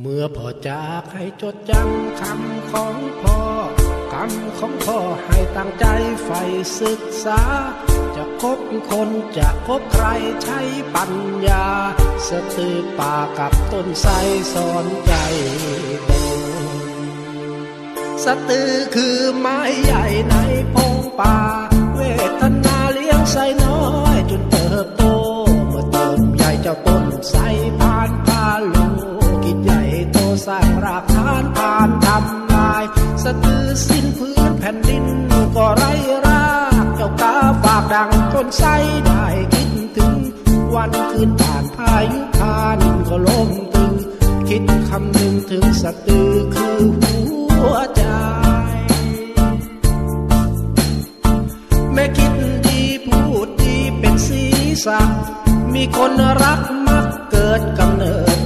เมื่อพ่อจากให้จดจำคำของพ่อ คำของพ่อให้ตั้งใจใฝ่ศึกษา จะคบคนจะคบใครใช้ปัญญา สตือป่ากับต้นไทรสอนใจตนสตือคือไม้ใหญ่ในพงป่า เวทนาเลี้ยงไส้น้อยจนเติบโต เมื่อเติมใหญ่เจ้าต้นไทรผ่านพาลกิจใหญ่โต สร้างรากฐานผ่านทำลาย สะตือสิ้นพื้นแผ่นดินก็ไร้รากเจ้ากาฝากดังต้นไทรได้คิดถึง วันคืนผ่านพายุพานก็ล้มตึง คิดคำหนึ่งถึงสะตือคือหัวใจแม่คิดดีพูดดีเป็นสีสันมีคนรักมักเกิดกำเนิด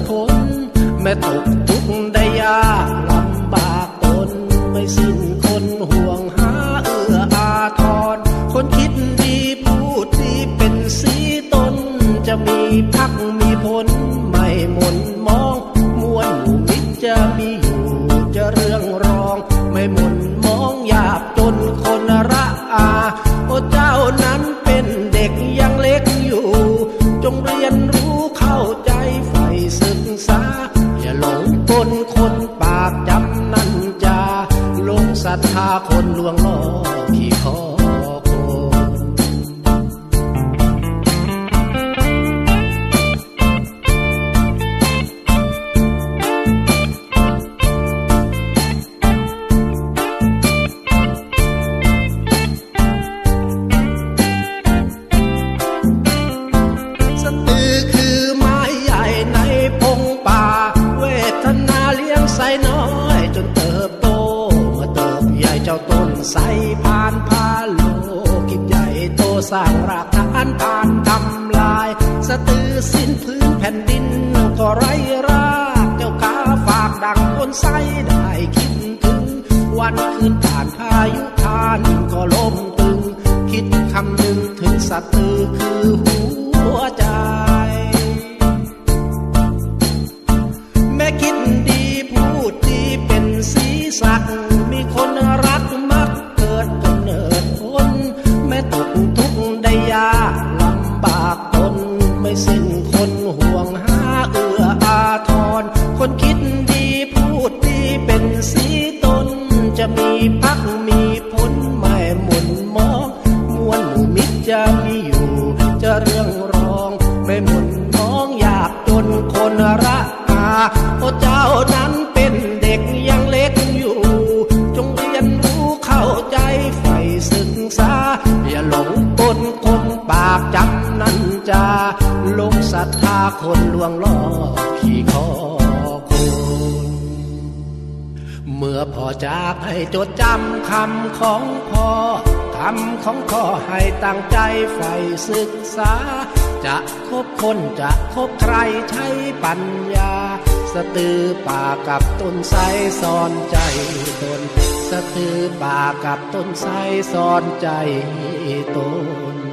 ม่ตกทุกข์ได้ยากลำบากตนไม่สิ้นคนห่วงหาเอื้ออาทร คนคิดดีพูดดีเป็นสีตน จะมีพักมีผลไม่หมนมองมวลหมู่มิตรจะมีอยู่จะเรื่องรอง ไม่หมนมองยากจนคนระอา นคนปากจำนันจาลงศรัทธาคนลวงล่อขี้คอ เจ้าต้นไส้ผ่านพาโลกิจใหญ่โตสร้างรากฐานผ่านทำลาย สตือสิ้นพื้นแผ่นดินก็ไรรากเจ้ากาฝากดังบนไสได้คิดถึง วันคืนผ่านพายุทานก็ล้มตึง คิดคำหนึ่งถึงสตือ พักมีผลไม่หมุนมองมวลหมู่มิตรจะมีอยู่ จะเรื่องรองไม่หมุนมองอยากจนคนระอาโอ้เจ้านั้นเป็นเด็กยังเล็กอยู่ จงเรียนรู้เข้าใจใฝ่ศึกษา อย่าหลงกลคนปากจำนันจาลงศรัทธาคนลวงล่อขี่คอ เมื่อพ่อจากให้จดจำคำของพ่อคำของพ่อให้ตั้งใจใฝ่ศึกษา จะคบคนจะคบใครใช้ปัญญา สตือป่ากับต้นไทรสอนใจตน สตือป่ากับต้นไทรสอนใจตน